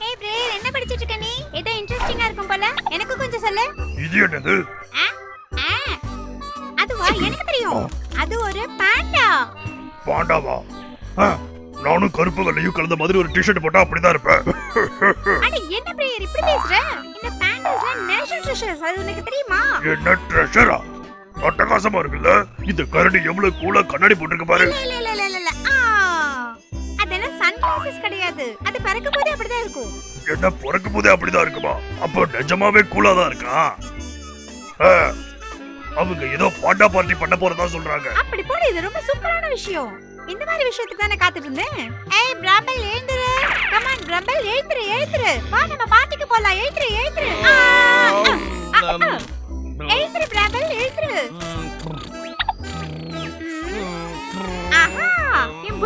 ஏய் பிரேயர் என்ன படிச்சிட்டு இருக்க நீ? ஏதோ இன்ட்ரெஸ்டிங்கா இருக்கும் போல. எனக்கு கொஞ்சம் சொல்லு. இது என்னது? ஆ, ஆ. அதுவா? எனக்கு தெரியும். அது ஒரு பாண்டா பாண்டாவா? ஆ, நானும் கருப்பு வெள்ளையும் கலந்த மாதிரி ஒரு டிஷர்ட் போட்டா அப்படிதான் இருப்பேன். அட என்ன பிரேயர் இப்படி பேசுற? இந்த பாண்டாஸ்ல நேஷனல் ட்ரெஷர்ஸ் அது உனக்கு தெரியுமா? என்ன ட்ரெஷரா அட்டகாசமா இருக்குல்ல? இந்த கரடி எவ்வளவு கூலா கண்ணாடி போட்டிருக்கு பாரு. இல்ல இல்ல இல்ல இல்ல இல்ல, இல்ல ஆ. அதெல்லாம் சன்கிளாசஸ் கிடையாது. அது பறக்கும் போதே அப்படிதான் இருக்கும். என்ன பிறக்கும் போதே அப்படிதான் இருக்குமா? அப்போ நிஜமாவே கூலா தான் இருக்கா? ஆ, அவங்க ஏதோ பாண்டா பார்ட்டி பண்ண போறதா சொல்றாங்க. அப்படி போல இது ரொம்ப சூப்பரான விஷயம். இந்த மாதிரி விஷயத்துக்கு தானே காத்துட்டு இருந்தேன். ஏய் பிரம்பல் எழுந்துரு. கமான் பிரம்பல் எழுந்துரு எழுந்துரு. வா நம்ம பாட்டிக்கு போலாம். எழுந்துரு. எழுந்துரு.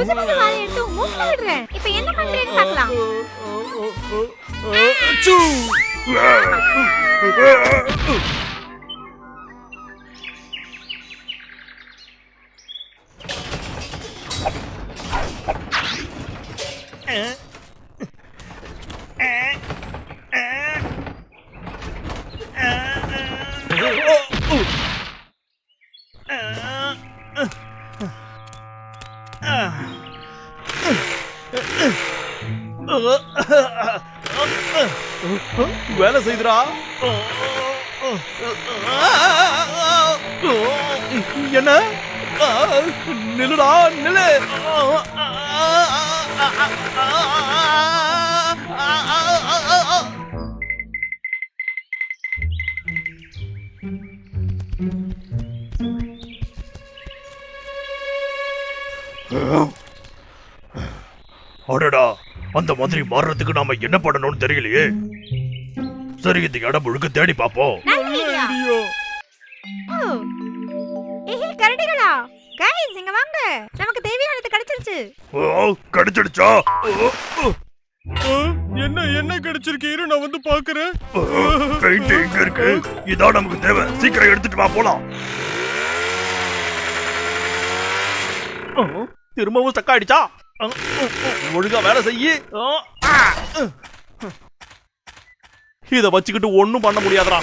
என் எடுத்து விடுறேன் இப்போ என்ன பண்றேன்னு பார்க்கலாம் என்ன நில்லுடா நில்லு அடடா அந்த மாதிரி மாறுறதுக்கு நாம என்ன பண்ணணும்னு தெரியலையே சரி இந்த இடம் முழுக்க தேடி பார்ப்போம் கரடிகளா? கைஸ் இங்க வாங்க. நமக்கு தேவையானது கிடைச்சிருச்சு. ஓ கடிச்சிடுச்சா? என்ன என்ன கிடைச்சிருக்கு? இரு நான் வந்து பாக்குறேன் பெயிண்ட் எங்க இருக்கு? இதான் நமக்கு தேவை. சீக்கிரம் எடுத்துட்டு வா போலாம். திரும்பவும் ஸ்டக் ஆயிடுச்சா ஒழுங்கா வேலை செய்யி. இத வச்சுக்கிட்டு ஒண்ணும் பண்ண முடியாதுடா.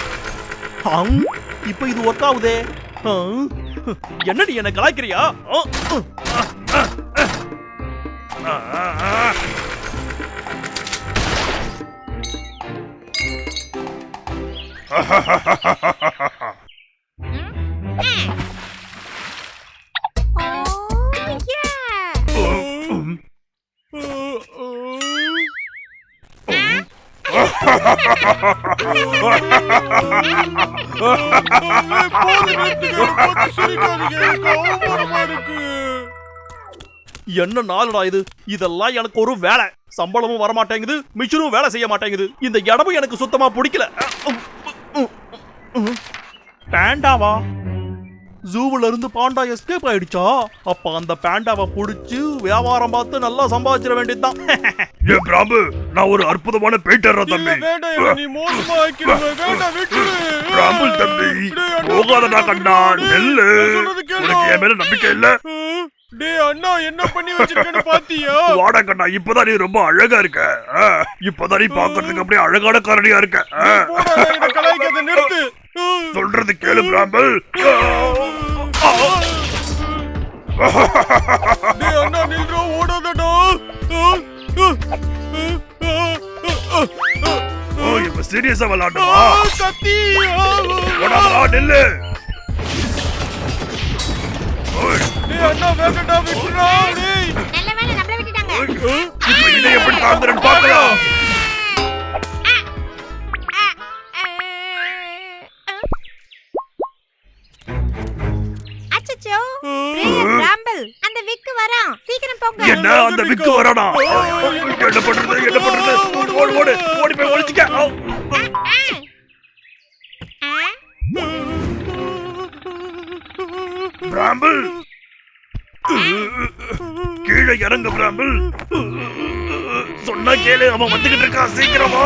அம், இப்ப இது ஒர்க் ஆகுதே. என்னடி என்ன கலாய்க்கிறியா Ha ha ha ha ha ஆ. ஓ என்ன நாளுடா இது? இதெல்லாம் எனக்கு ஒரு வேலை. சம்பளமும் வர மாட்டேங்குது மிஷினும் வேலை செய்ய மாட்டேங்குது. இந்த இடமும் எனக்கு சுத்தமா பிடிக்கல. பேண்டாவா ஜூவுல இருந்து பாண்டா எஸ்கேப் ஆயிடுச்சா? அப்ப அந்த பேண்டாவை புடிச்சு வியாபாரம் பார்த்து நல்லா சம்பாதிச்சிட வேண்டியதுதான். ஏ பிராபு நான் ஒரு அற்புதமான பெயிண்டர் தம்பி. நீ மோசமா பிராபுல் தம்பி போகாதடா கண்ணா நெல்லு. உனக்கு என் மேல நம்பிக்கை இல்ல? டேய் அண்ணா என்ன பண்ணி வச்சிருக்கேன்னு பாத்தியா? வாடா கண்ணா இப்பதான் நீ ரொம்ப அழகா இருக்க. இப்பதான் நீ பாக்குறதுக்கு அப்படியே அழகான காரணியா இருக்க. நிறுத்து. சொல்றது கேளு பிராம்பல். அண்ணா நில்றா ஓடாதடா. ஓ இப்ப சீரியஸா விளையாடுமா நெல்லு. டேய் அண்ணா வேகடா விட்டுறா. டேய் நல்ல வேளை நம்மள விட்டுட்டாங்க. ஓய், இப்ப இதை எப்படி தாங்குறேன்னு பாக்கலாம் என்ன அந்த விக்கு வரானா என்ன பண்றது என்ன பண்றது ஓடு ஓடு ஓடு போய் ஒளிச்சுக்க. பிராம்பிள் கீழே இறங்க பிராம்பிள் சொன்னா கேளு அவன் வந்துகிட்டு இருக்கான் சீக்கிரமா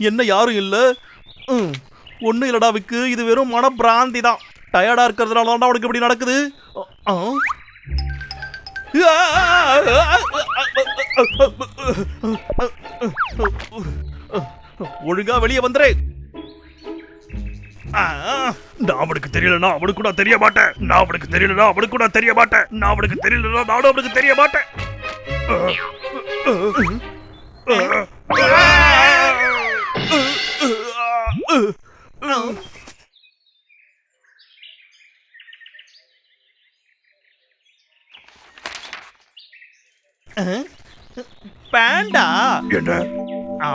என்ன யாரும் இல்ல ம், ஒன்றும் இல்லடா விக்கு இது வெறும் மன பிராந்தி தான். டயர்டா இருக்கிறதுனால தான் அவனுக்கு இப்படி நடக்குது. ஒழுங்கா வெளியே வந்துரு. ஆ. நான் அவனுக்கு தெரியலனா அவனுக்கு நான் தெரிய மாட்டேன். நான் அவனுக்கு தெரியலனா அவனுக்கு நான் தெரிய மாட்டேன். நான் அவனுக்கு தெரியலனா நானும் அவனுக்கு தெரிய மாட்டேன். பேண்டா? என்ன? ஆ.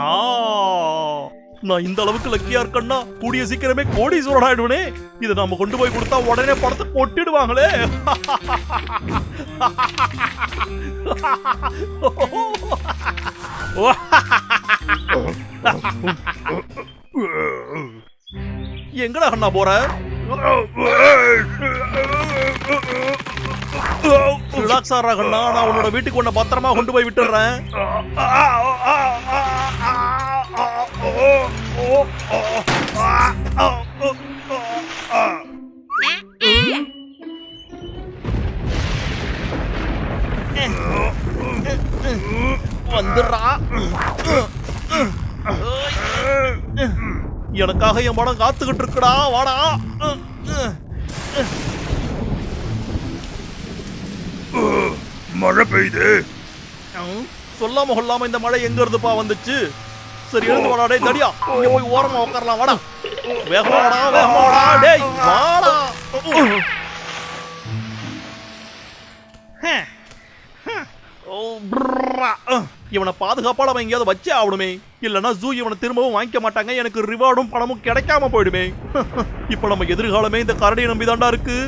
நான் இந்த அளவுக்கு லக்கியா இருக்கேன்னா கூடிய சீக்கிரமே கோடீஸ்வரன் ஆயிடுவனே. இதை நாம கொண்டு போய் கொடுத்தா உடனே படத்தை கொட்டிடுவாங்களே. எங்கடா அண்ணா போற? ரிலாக்ஸ் ஆறா கண்ணா நான் உன்னோட வீட்டுக்கு உன்னை பத்திரமா கொண்டு போய் விட்டுறேன் வந்துடுறா. எனக்காக என் படம் காத்துக்கிட்டு இருக்குடா வாடா. மழை பெய்யுது. சொல்லாம கொள்ளாம இந்த மழை எங்க இருந்துப்பா வந்துச்சு? சரி எழுந்து வாடா டேய் தடியா. இங்க போய் ஓரமா உட்காரலாம் வாடா. வேகமா வாடா வேகமா வாடா டேய் வாடா. ஹம். ஓ, ப்ரா. இவனை பாதுகாப்பா நம்ம எங்கேயாவது வச்சே ஆகணுமே. இல்லைன்னா ஜூ இவனை திரும்பவும் வாங்கிக்க மாட்டாங்க. எனக்கு ரிவார்டும் பணமும் கிடைக்காம போயிடுமே. இப்ப நம்ம எதிர்காலமே இந்த கரடியை நம்பி தாண்டா இருக்கு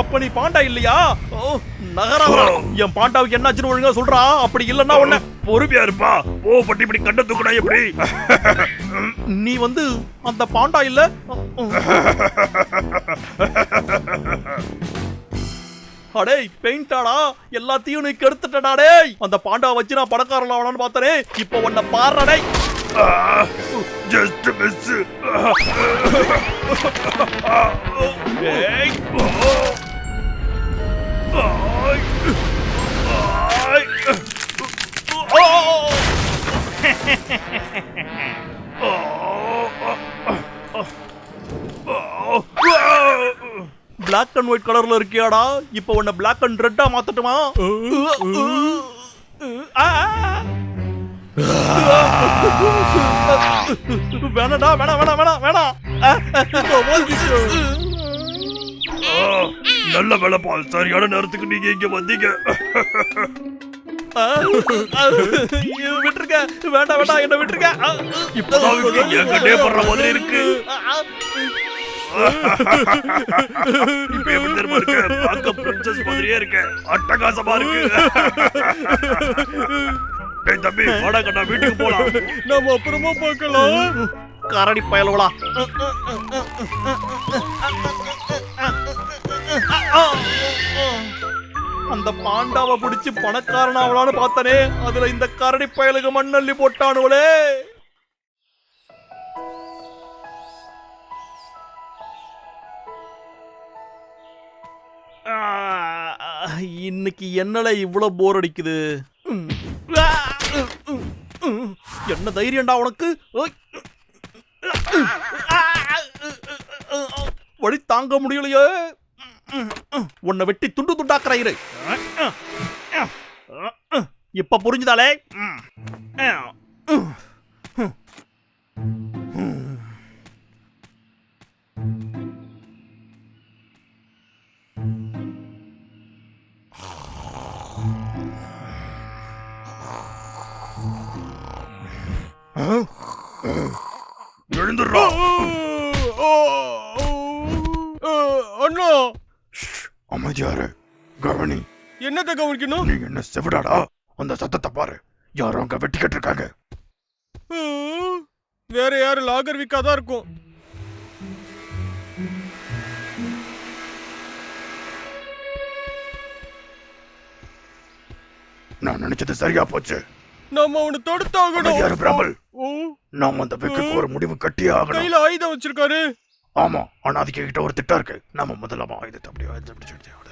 அப்ப நீ பாண்டா இல்லையா? ஓ நகரா என் பாண்டாவுக்கு என்னாச்சுன்னு ஒழுங்கா சொல்றா. அப்படி இல்லன்னா உன்ன பொறுமையா இருப்பா. ஓ பட்டி இப்படி கண்ட தூக்குனா எப்படி? நீ வந்து அந்த பாண்டா இல்ல? அடே பெயிண்டாடா எல்லாத்தையும் நீ கெடுத்துட்டடா டேய். அந்த பாண்டா வச்சு நான் பணக்காரன் ஆகணும்னு பார்த்தனே. இப்போ உன்னை பாடுறா டேய். ஜஸ்ட் மிஸ் ஓ! பிளாக் அண்ட் ஒயிட் கலர்ல இருக்கியாடா? இப்போ உன்னை பிளாக் அண்ட் ரெட்டா மாத்தட்டுமா! வேணாடா வேணாம் வேணாம் வேணாம் வேணாம். நல்ல வேலைப்பா சரியான நேரத்துக்கு நீங்க இங்க வந்தீங்க. விட்டுருக்க. வேண்டாம் வேண்டாம் என்ன விட்டுருக்க. இப்பதான் விக்கி என் கண்ணே படுற மாதிரி இருக்கு. இப்ப எப்படி தெரியுமா இருக்கு? பார்க்க பிரின்சஸ் மாதிரியே இருக்கு. அட்டகாசமா இருக்கு. டேய் தம்பி வாடா கண்ணா வீட்டுக்கு போலாம். நம்ம அப்புறமா பார்க்கலாம். கரடி பயலுவலா அந்த பாண்டாவை பிடிச்சு பணக்காரனாவலான்னு பார்த்தனே அதுல இந்த கரடி பயலுக்கு மண்ணள்ளி போட்டானுவலே இன்னைக்கு என்னல இவ்வளவு போர் அடிக்குது. என்ன தைரியம்டா உனக்கு. வழி தாங்க முடியலையே. உன்னை வெட்டி துண்டு துண்டாக்குற இரு. இப்ப புரிஞ்சுதாலே? என்னத்த கவனிக்கணும்? நீ என்ன செவிடாடா? அந்த சத்தத்தை பாரு. யாரோ அங்க வெட்டிக்கிட்டு இருக்காங்க. வேற யாரு லாகர் விக்கா தான் இருக்கும். நான் நினைச்சது சரியா போச்சு. நம்ம அவனை தடுத்தாகணும். யாரு பிரபல்? ஓ, நாம அந்த விக்குக்கு ஒரு முடிவு கட்டியே ஆகணும். கையில ஆயுதம் வச்சிருக்காரு. ஆமா ஆனா அதுக்கு கிட்ட ஒரு திட்டம் இருக்கு. நாம முதல்ல ஆயுதத்தை அப்படியே ஆயுதத்தை பிடிச்சு வச்சு ஆ, ஆ.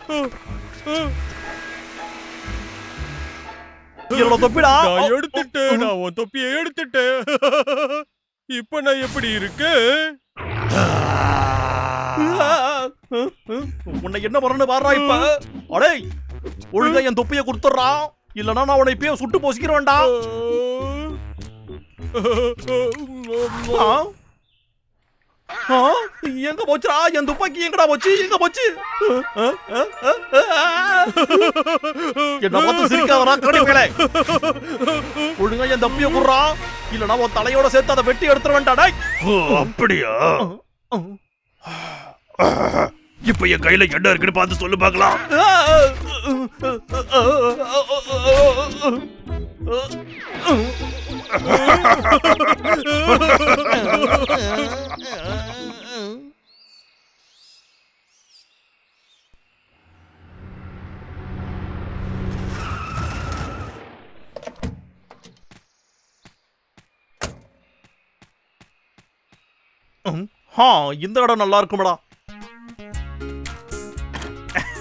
என்னோட தொப்பிடா? நான் எடுத்துட்டேன் நான் உன் தொப்பியை எடுத்துட்டேன். இப்ப நான் எப்படி இருக்கு? உன்னை என்ன பண்ணனு பாடுறா இப்ப? அடே ஒழுங்கா என் தொப்பிய கொடுத்துட்றா. இல்லனா நான் உன்னை இப்பயே சுட்டு பொசிக்கிறேன்டா? எங்க போச்சுடா என் துப்பாக்கி எங்கடா போச்சு எங்க போச்சு? என்ன பார்த்து சிரிக்காதடா கடிப்பையிலே ஒழுங்கா என் தப்பிய குடுறா இல்லனா உன் தலையோட சேர்த்து அதை வெட்டி எடுத்துருவேன்டா அப்படியா இப்ப என் கையில என்ன இருக்குன்னு பார்த்து சொல்லு பார்க்கலாம். ஹா இந்த இடம் நல்லா இருக்கும்டா.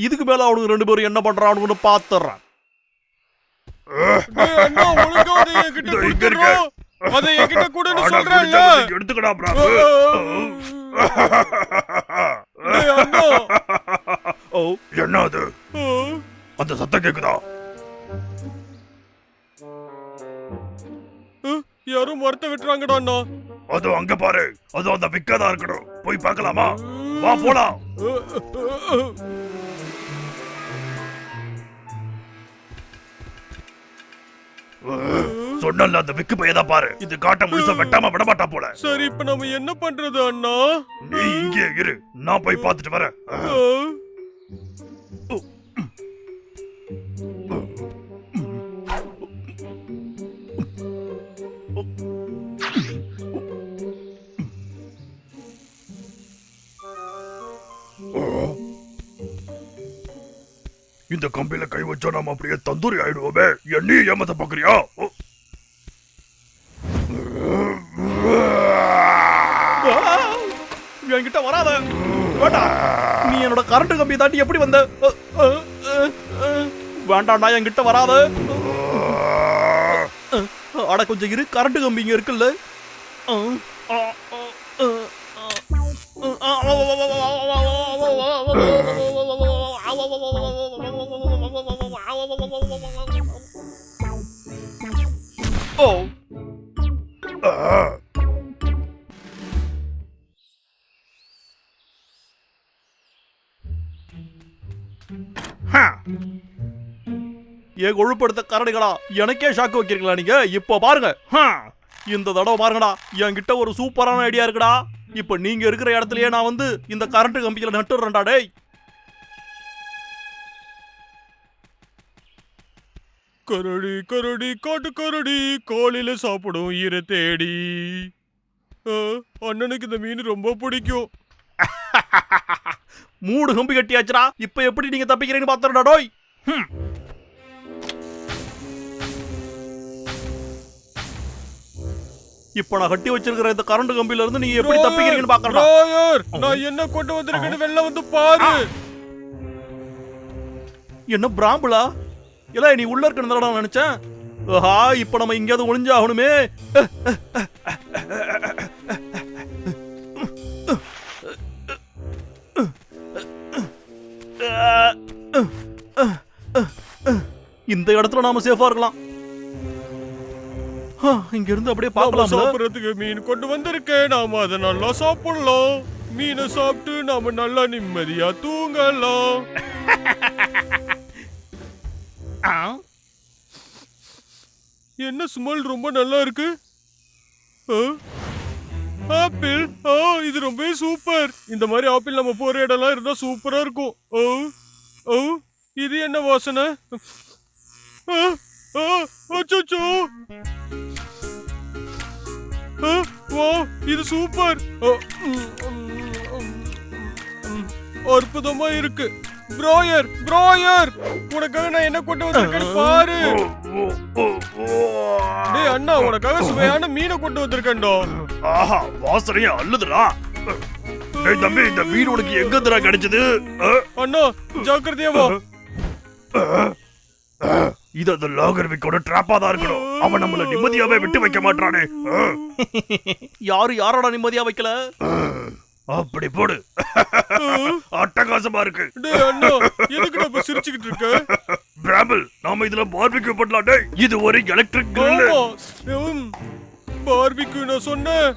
இதுக்கு மேல அவனுக்கு ரெண்டு பேரும் என்ன பண்றானுன்னு பாத்துறான். எடுத்துக்கடா என்ன அது. அந்த சத்தம் கேக்குதா? ஆ, யாரோ மரத்தை வெட்டுறாங்கடா அண்ணா. அது அங்க பாரு. அது அந்த விக்கதா இருக்கணும் போய் பார்க்கலாமா? வா போலாம். சொன்னல அந்த விக்கு பையதான் பாரு. இது காட்ட முழுசா வெட்டாம விட மாட்டா போல. சரி இப்ப நம்ம என்ன பண்றது அண்ணா? நீ இங்கே இரு. நான் போய் பார்த்துட்டு வரேன். இந்த கம்பியில கை வச்சா நாம அப்படியே தந்தூரி ஆயிடுவோமே. என்னையும் ஏமாத்த பாக்குறியா? ஓ. என்கிட்ட வராத. வேண்டாம் நீ என்னோட கரண்ட் கம்பி தாண்டி எப்படி வந்த? வேண்டாம்டா என்கிட்ட வராத. அட கொஞ்சம் இரு. கரண்ட் கம்பி இங்க இருக்குல்ல. ஓ Uh. ஏ ஏன் கொழுப்படுத்த கரடிகளா? எனக்கே ஷாக்கு வைக்கிறீங்களா நீங்க? இப்போ பாருங்க. இந்த தடவை பாருங்கடா. என்கிட்ட ஒரு சூப்பரான ஐடியா இருக்குடா. இப்போ நீங்க இருக்கிற இடத்துலயே நான் வந்து இந்த கரண்ட் கம்பியில நட்டுறேன்டா டேய். கரடி கரடி காட்டு கரடி காலையில சாப்பிடும் ஈர தேடி. அண்ணனுக்கு இந்த மீன் ரொம்ப பிடிக்கும். மூணு கம்பி கட்டியாச்சுடா. இப்போ எப்படி நீங்க தப்பிக்கிறீங்கன்னு பாத்துறடா டோய். இப்போ நான் கட்டி வச்சிருக்கிற இந்த கரண்ட் கம்பியில இருந்து நீங்க எப்படி தப்பிக்கிறீங்கன்னு பாக்கறடா ராயர், நான் என்ன கொண்டு வந்திருக்கேன்னு வெளில வந்து பாரு. என்ன பிராம்புலா? இல்ல நீ உள்ள இருக்கணும் நினைச்சேன். ஆஹா இப்ப நம்ம எங்கேயாவது ஒளிஞ்சாகணுமே. இந்த இடத்துல நாம சேஃபா இருக்கலாம். இங்க இருந்து அப்படியே நாம பார்க்கலாம்ல. சாப்பிடுறதுக்கு மீன் கொண்டு வந்திருக்கேன் நாம அதை நல்லா சாப்பிடலாம். மீனை சாப்பிட்டு நாம நல்லா நிம்மதியா தூங்கலாம். என்ன ஸ்மெல் ரொம்ப நல்லா இருக்கு ஆ? ஆப்பிள் ஆ இது ரொம்பவே சூப்பர் இந்த மாதிரி ஆப்பிள் நம்ம போற இடம்லாம் இருந்தா சூப்பரா இருக்கும் ஓ ஓ இது என்ன வாசனை ஆ, ஆ, வா இது சூப்பர் அற்புதமா இருக்கு ப்ராயர் ப்ராயர் உனக்காக நான் என்ன கொண்டு வந்திருக்கேன்னு பாரு. டேய் அண்ணா உனக்காக சுவையான மீனை கொண்டு வந்திருக்கேன்டா. ஆஹா வாசனையா அல்லதுடா டேய் தம்பி இந்த மீன் உனக்கு எங்க இருந்துடா கிடைச்சது? அண்ணா ஜாக்கிரதையா வா. இது அந்த லாகர்விக்கோட ட்ராப்பா தான் இருக்கணும். அவன் நம்மள நிம்மதியாவே விட்டு வைக்க மாட்டானே? யாரு யாரோட நிம்மதியா வைக்கல? அப்படி போடு அட்டகாசமா இருக்கு எதுக்குடா இப்ப சிரிச்சுக்கிட்டு இருக்க பிராம்பிள் நாம இதுல பார்பிக்யூ பண்ணலாம் டேய் இது ஒரு எலக்ட்ரிக் ம், பார்பிக்யூ நான் சொன்னேன்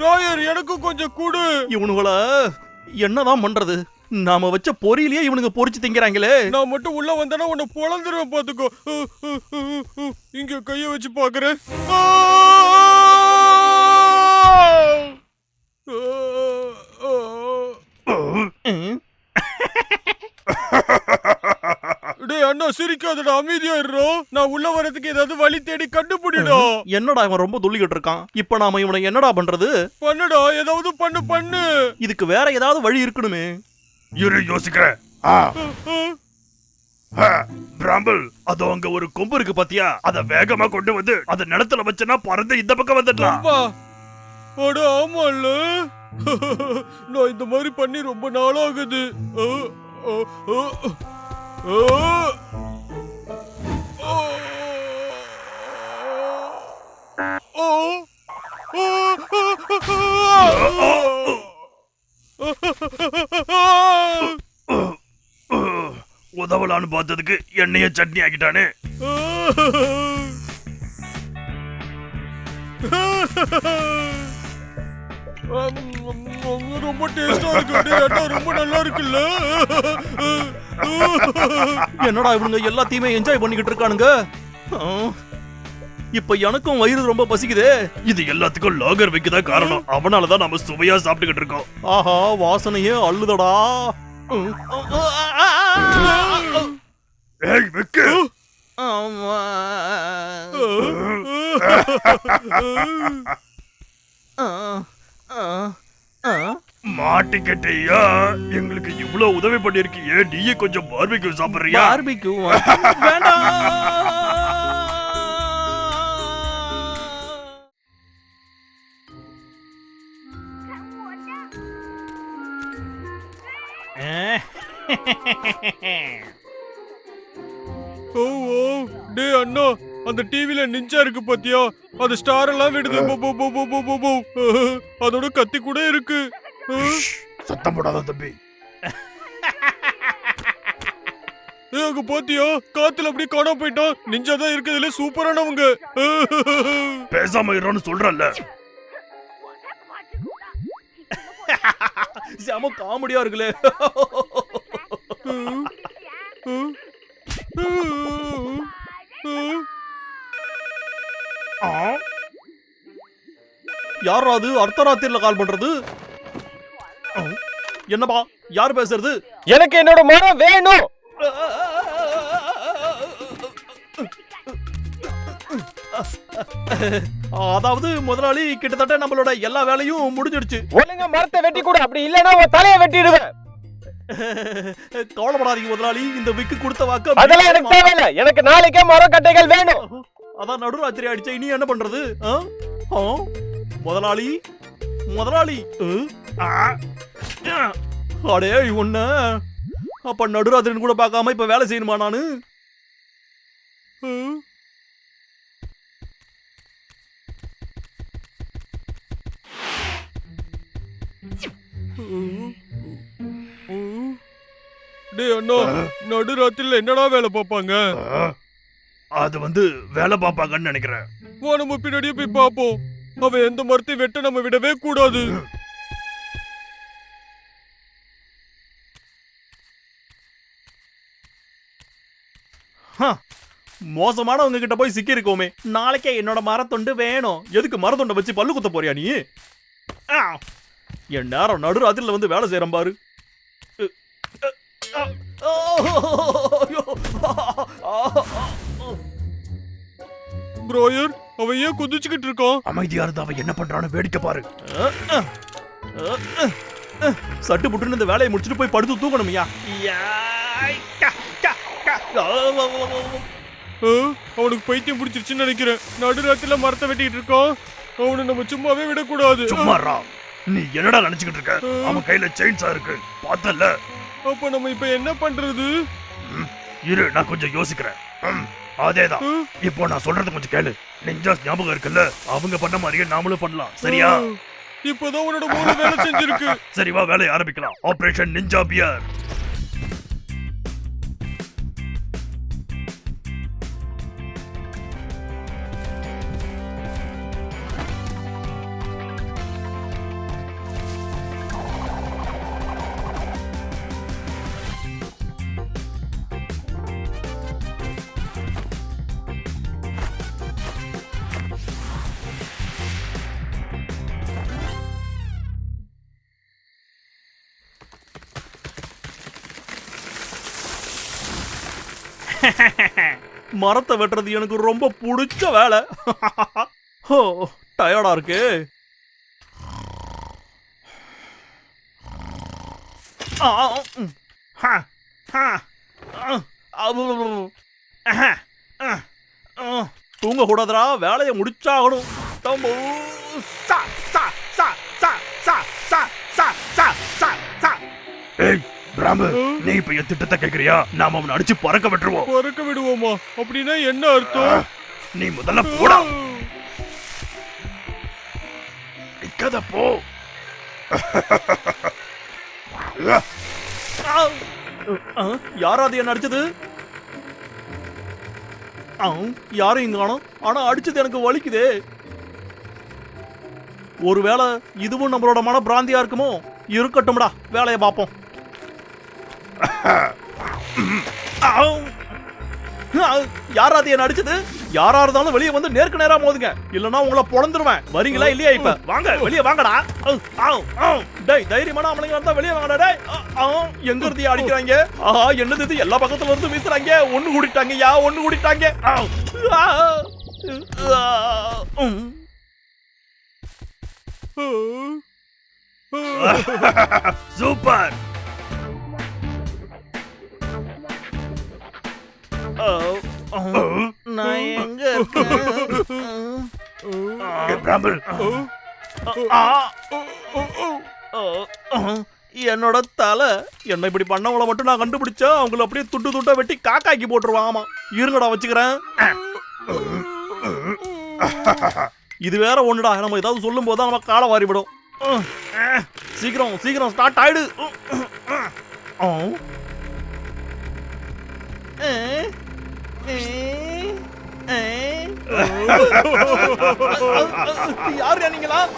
ராயர் எனக்கும் கொஞ்சம் கொடு இவனுங்கள என்னதான் பண்றது? நாம வச்ச பொரியிலேயே இவனுங்க பொரிச்சு திங்கிறாங்களே. நான் மட்டும் உள்ள வந்தேன்னா உன்னை பொழந்துருவேன் பாத்துக்கோ. இங்க கைய வச்சு பாக்குறேன் டேய் அண்ணா சிரிக்காதடா அமைதியா இருறோ? நான் உள்ள வரதுக்கு ஏதாவது வழி தேடி கண்டுபிடிடா. என்னடா இவன் ரொம்ப துள்ளிக்கிட்டு இருக்கான்? இப்ப நாம இவனை என்னடா பண்றது? பண்ணுடா ஏதாவது பண்ணு பண்ணு. இதுக்கு வேற ஏதாவது வழி இருக்கணுமே. இரு யோசிக்கிறேன் பிராம்பிள் அது அங்க ஒரு கொம்பு இருக்கு பாத்தியா? அத வேகமா கொண்டு வந்து அத நிலத்துல வச்சனா பறந்து இந்த பக்கம் வந்துடலாம். அட ஆமால்ல நான் இந்த மாதிரி பண்ணி ரொம்ப நாளாகுது. உதவலான்னு பார்த்ததுக்கு என்னைய சட்னி ஆக்கிட்டானே. ரொம்ப டேஸ்டா இருக்கு ரொம்ப நல்லா இருக்குல்ல? என்னடா இவனுங்க எல்லாத்தையுமே என்ஜாய் பண்ணிக்கிட்டு இருக்கானுங்க? இப்ப எனக்கும் வயிறு ரொம்ப பசிக்குதே. இது எல்லாத்துக்கும் லாகர் தான் காரணம். அவனாலதான் நம்ம சுவையா சாப்பிட்டுக்கிட்டு இருக்கோம். ஆஹா வாசனையே அள்ளுதடா. ம், ஏய் வெக்கு. ஆமா. ஆ, ஆ, ஆ. மாட்டிக்கிட்டியா? எங்களுக்கு இவ்வளவு உதவி பண்ணிருக்கியே. நீயே கொஞ்சம் பார்பிக்யூ சாப்பிடுறியா? பார்பிக்யூ வேண்டாம் ஓ ஓ. டேய் அண்ணா அந்த டிவில நிஞ்சா இருக்கு பாத்தியா? அது ஸ்டார் எல்லாம் விடுது. போ, போ, போ, போ, போ, போ, போ. அதோட கத்தி கூட இருக்கு. சத்தம் போடாத தம்பி. அங்க பாத்தியா? காத்துல அப்படியே காணாம போயிட்டான் நிஞ்சா தான் இருக்கிறதுல சூப்பரானவங்க. பேசாம இருன்னு சொல்றல்ல. செம காமெடியா இருக்குல்லே. ஆ, யாரா அது? அர்த்தராத்திரில கால் பண்றது? என்னப்பா? யார் பேசுறது? எனக்கு என்னோட மரம் வேணும். அதாவது முதலாளி கிட்டத்தட்ட நம்மளோட எல்லா வேலையும் முடிஞ்சிடுச்சு. ஒழுங்கா மரத்தை வெட்டி கொடு. அப்படி இல்லைன்னா உன் தலையை வெட்டிடுவேன். கவலைப்படாதீங்க முதலாளி. இந்த விக்கு கொடுத்த வாக்க அதெல்லாம் எனக்கு தேவையில்ல. எனக்கு நாளைக்கே மரம் கட்டைகள் வேணும். அதான் நடுராத்திரி ஆயிடுச்சு. இனி என்ன பண்றது? முதலாளி? முதலாளி? ஆ. அடே உன்ன அப்ப நடுராத்திரின்னு கூட பார்க்காம இப்ப வேலை செய்யணுமா நானு? நடுராத்திரில என்னடா வேலை பார்ப்பாங்க? அது வந்து வேலை பார்ப்பாங்கன்னு நினைக்கிறேன். வா நம்ம பின்னாடியே போய் பார்ப்போம். அவன் எந்த மரத்தை வெட்ட நம்ம விடவே கூடாது. மோசமானவங்க கிட்ட போய் சிக்கி இருக்கோமே நாளைக்கே என்னோட மரத்துண்டு வேணும் எதுக்கு மரத்துண்டை வச்சு பல்லு குத்த போறியா நீ! என் நேரம் நடுராத்திரில வந்து வேலை செய்யறேன் பாரு! ப்ரோயர் அவன் ஏன் குதிச்சுக்கிட்டு இருக்கான் அமைதியா இருந்து அவன் என்ன பண்றான்னு வேடிக்கை பாரு. சட்டு புட்டுன்னு இந்த வேலையை முடிச்சுட்டு போய் படுத்து தூக்கணுமையா அவனுக்கு பைத்தியம் பிடிச்சிருச்சுன்னு நினைக்கிறேன். நடுராத்திரில மரத்தை வெட்டிக்கிட்டு இருக்கான். அவனை நம்ம சும்மாவே விடக்கூடாது. சும்மாறா நீ என்னடா நினைச்சுக்கிட்டு இருக்க? அவன் கையில செயின்ஸா இருக்கு. பார்த்தல அப்ப நம்ம இப்ப என்ன பண்றது? இரு நான் கொஞ்சம் யோசிக்கிறேன். அதேதான். இப்போ நான் சொல்றது கொஞ்சம் கேளு. நெஞ்சாஸ் ஞாபகம் இருக்குல்ல? அவங்க பண்ண மாதிரியே நாமளும் பண்ணலாம். சரியா? இப்பதான் உன்னோட மூளை வேலை செஞ்சிருக்கு. சரி வா வேலையை ஆரம்பிக்கலாம். ஆபரேஷன் நிஞ்சா பியர் மரத்தை வெட்டுறது எனக்கு ரொம்ப பிடிச்ச வேலை. ஓ டயர்டா இருக்கு. தூங்க கூடாதரா வேலையை முடிச்சாகணும். பிராம்பு நீ இப்ப என் திட்டத்தை கேக்குறியா? நாம அவனை அடிச்சு பறக்க விட்டுருவோம். பறக்க விடுவோமா? அப்படின்னா என்ன அர்த்தம்? நீ முதல்ல போடா. நிக்காத போ. யாராவது என்ன அடிச்சது? ஆ, யாரும் இங்க காணோம். ஆனா அடிச்சது எனக்கு வலிக்குதே. ஒருவேளை இதுவும் நம்மளோட மன பிராந்தியா இருக்குமோ? இருக்கட்டும்டா. வேலையை பார்ப்போம். யாராவது என்ன அடிச்சது? யாரா இருந்தாலும் வெளியே வந்து நேருக்கு நேரா மோதுங்க. இல்லனா உங்களை பொழந்துருவேன் வரீங்களா இல்லையா இப்ப? வாங்க. வெளியே வாங்கடா. டேய் தைரியமான ஆம்பளைங்க இருந்தா வெளியே வாங்கடா டேய். எங்க இருந்து அடிக்கிறாங்க? ஆஹா என்னது இது? எல்லா பக்கத்துல இருந்து வீசுறாங்க. ஒண்ணு கூடிட்டாங்க யா ஒண்ணு கூடிட்டாங்க. சூப்பர். நான் எங்க இருக்கேன் என்னோட தலை என்ன இப்படி பண்ணவங்கள மட்டும் நான் கண்டுபிடிச்சா அவங்கள அப்படியே துண்டு துண்டா வெட்டி காக்காக்கி போட்டுருவான். ஆமா இருங்கடா வச்சுக்கிறேன். இது வேற ஒண்ணுடா நம்ம ஏதாவது சொல்லும் போது நம்ம காலை வாரிவிடும். சீக்கிரம் சீக்கிரம் ஸ்டார்ட் ஆயிடு. யாரு நீங்களா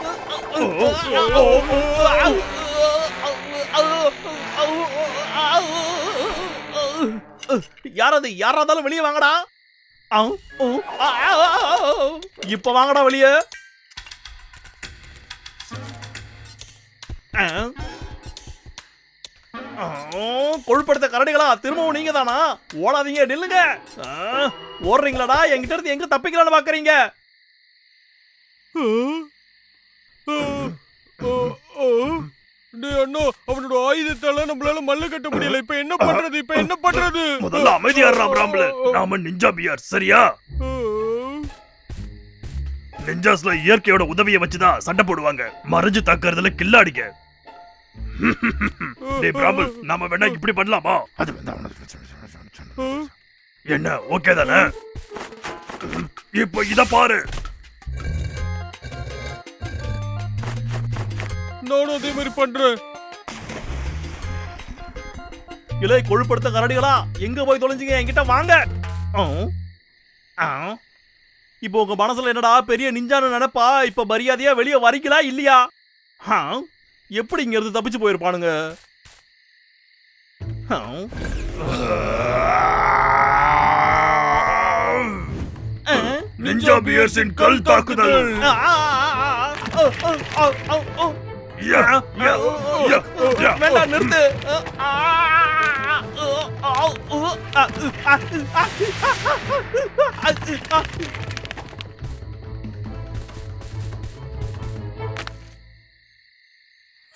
யாராவது யாராவது வெளியே வாங்கடா. இப்ப வாங்கடா வெளியே. கொழுப்படுத்த கரடிகளா திரும்பவும் நீங்க தானா ஓடாதீங்க நில்லுங்க. ஓடுறீங்களாடா? என்கிட்ட இருந்து எங்க தப்பிக்கலாம்னு பாக்குறீங்க? அவனோட ஆயுதத்தால நம்மளால மல்ல கட்ட முடியல. இப்ப என்ன பண்றது? இப்ப என்ன பண்றது? முதல்ல அமைதியா இருடா பிராம்பு நாம நிஞ்சா பியர் சரியா? நிஞ்சாஸ்ல இயற்கையோட உதவியை வச்சுதான் சண்டை போடுவாங்க. மறைஞ்சு தாக்குறதுல கில்லாடிங்க. டேய் பிராம்பு நாம வேணா இப்படி பண்ணலாமா? அது. என்ன ஓகே தானே? இப்போ இத பாரு. நானும் அதே மாதிரி பண்றேன். இலை கொழுப்படுத்த கரடிகளா எங்க போய் தொலைஞ்சீங்க? என்கிட்ட வாங்க. இப்போ உங்க மனசுல என்னடா பெரிய நிஞ்சான்னு நினைப்பா? இப்ப மரியாதையா வெளியே வரீங்களா இல்லையா? ஆ. எப்படி இங்க இருந்து தப்பிச்சு போயிருப்பானுங்க. நிஞ்சா பியர்ஸின் கல் தாக்குதல். வேண்டாம் நிறுத்து ஆ,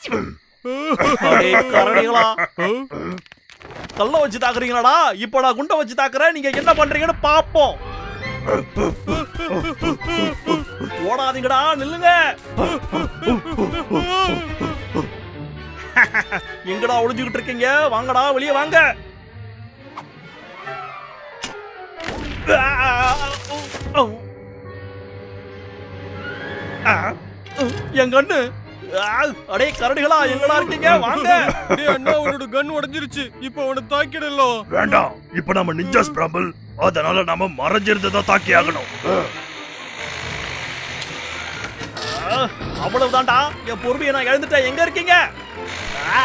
கரடிகளா? கல்ல வச்சு தாக்குறீங்களாடா? இப்ப நான் குண்டை வச்சு தாக்குறேன் நீங்க என்ன பண்றீங்கன்னு பாப்போம். ஓடாதீங்கடா நில்லுங்க. எங்கடா ஒளிஞ்சுகிட்டு இருக்கீங்க? வாங்கடா வெளியே வாங்க. என் கண்ணு அடே கரடிகளா எங்கடா இருக்கீங்க? வாங்க. டேய் அண்ணா அவனோட கன் உடைஞ்சிருச்சு. இப்போ அவனை தாக்கிடலாம் வேண்டாம். இப்ப நம்ம நிஞ்சாஸ் பிராம்பிள் அதனால நாம மறைஞ்சிருந்ததான் தாக்கி ஆகணும். ஆ, அவ்வளவுதான்டா. என் பொறுமையை நான் இழந்துட்டேன். எங்க இருக்கீங்க? ஆ,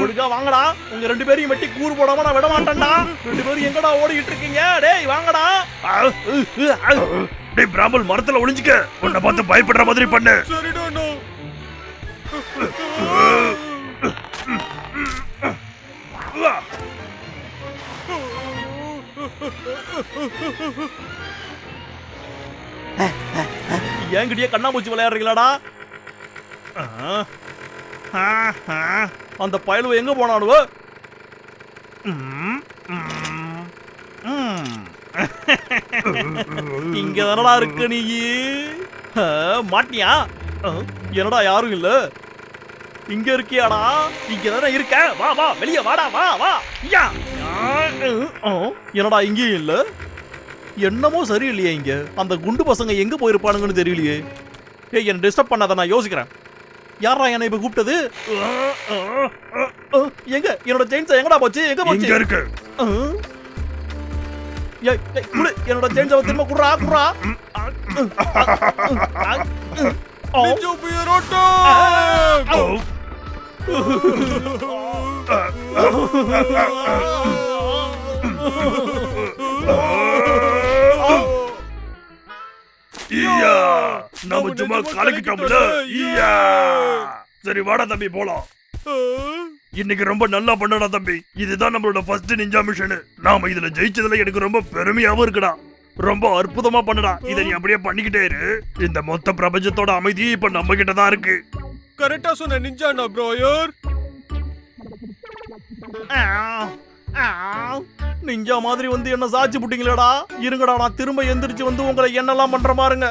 ஒழுங்கா வாங்கடா. உங்க ரெண்டு பேரையும் வெட்டி கூறு போடாம நான் விட மாட்டேன்டா. ரெண்டு பேரும் எங்கடா ஓடிக்கிட்டு இருக்கீங்க? டேய் வாங்கடா. டேய் பிராம்பிள் மரத்துல ஒளிஞ்சுக்க. உன்னை பார்த்து பயப்படுற மாதிரி பண்ணு. சரிடா அண்ணா என்கிட்டயே கண்ணாமூச்சி விளையாடுறீங்களாடா? அந்த பயலுவ எங்க போனானுவ? இங்க தானடா இருக்க நீ? மாட்டியா என்னடா யாரும் இல்ல? இங்க இருக்கியாடா? இங்க தானே இருக்க வா வா வெளிய வாடா வா வா. யா. என்னடா இங்கேயும் இல்ல? என்னமோ சரியில்லையே இங்க. அந்த குண்டு பசங்க எங்க போயிருப்பானுங்கன்னு தெரியலையே. ஏய் என்ன டிஸ்டர்ப் பண்ணாத நான் யோசிக்கிறேன். யாரா என்னை இப்ப கூப்பிட்டது? எங்க? என்னோட செயின்ஸ் எங்கடா போச்சு? எங்க இங்க போச்சு இருக்கு ஏய், குடு. என்னோட செயின்ஸை திரும்ப குடுறா குடுறா. நிஞ்சா பியரோட்டோ ஓ. ஈயா நாம சும்மா கலக்கிட்டோம்ல. ஈயா. சரி வாடா தம்பி போலாம். இன்னைக்கு ரொம்ப நல்லா பண்ணடா தம்பி. இதுதான் நம்மளோட ஃபர்ஸ்ட் நிஞ்சா மிஷன் நாம இதுல ஜெயிச்சதுல எனக்கு ரொம்ப பெருமையாவும் இருக்குடா. ரொம்ப அற்புதமா பண்ணடா. இதை நீ அப்படியே பண்ணிக்கிட்டே இரு. இந்த மொத்த பிரபஞ்சத்தோட அமைதி இப்ப நம்ம கிட்ட தான் இருக்கு. கரெக்டா சொன்ன நிஞ்சா அண்ணா ப்ரோயர் நிஞ்சா மாதிரி வந்து என்ன சாட்சி புட்டீங்களேடா? இருங்கடா நான் திரும்ப எந்திரிச்சு வந்து உங்களை என்னெல்லாம் பண்ற பாருங்க.